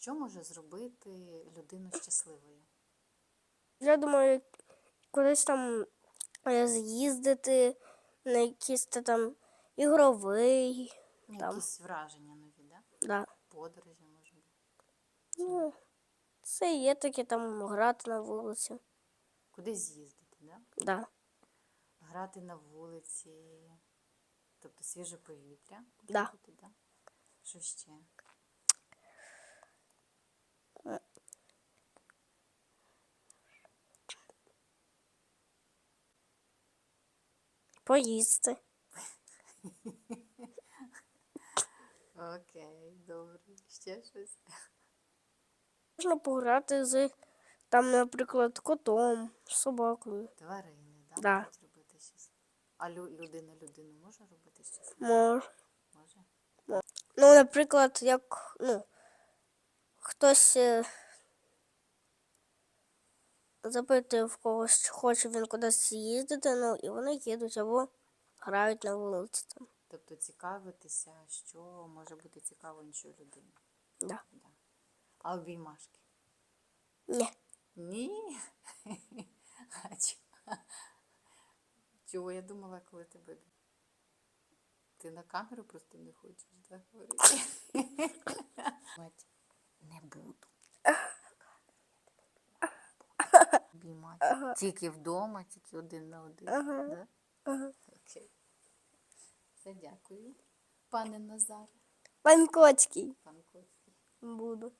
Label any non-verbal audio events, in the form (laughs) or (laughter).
Що може зробити людину щасливою? Я думаю, кудись там е, з'їздити на якийсь там ігровий. Ну, Там. Якісь враження нові, да? Да. Подорожі може бути. Ну, це є таке там грати на вулиці. Кудись з'їздити, да? Да. Грати на вулиці, тобто свіже повітря. Да. Бути, да? Що ще? Поїсти. Окей, добре. Ще щось? Можна пограти з там, наприклад, котом, собакою. Тварини, да? Да. Можуть робити щось. А лю- людина людину може робити щось? Мож. Може? Ну, наприклад, як ну, хтось е, запитує в когось, чи хоче він кудись їздити, ну і вони їдуть або грають на вулиці там. Тобто цікавитися, що може бути цікаво іншій людині. Да. Да. А обіймашки? Ні. Ні. (laughs) А чого? Чого я думала, коли тебе. Ти на камеру просто не хочеш, так говорити? (laughs) Не буду. Обіймати. Тільки вдома, тільки один на один. Ага. Да? Ага. Окей. Все, дякую. Пане Назар, Пан Коцький пан Коцький. буду.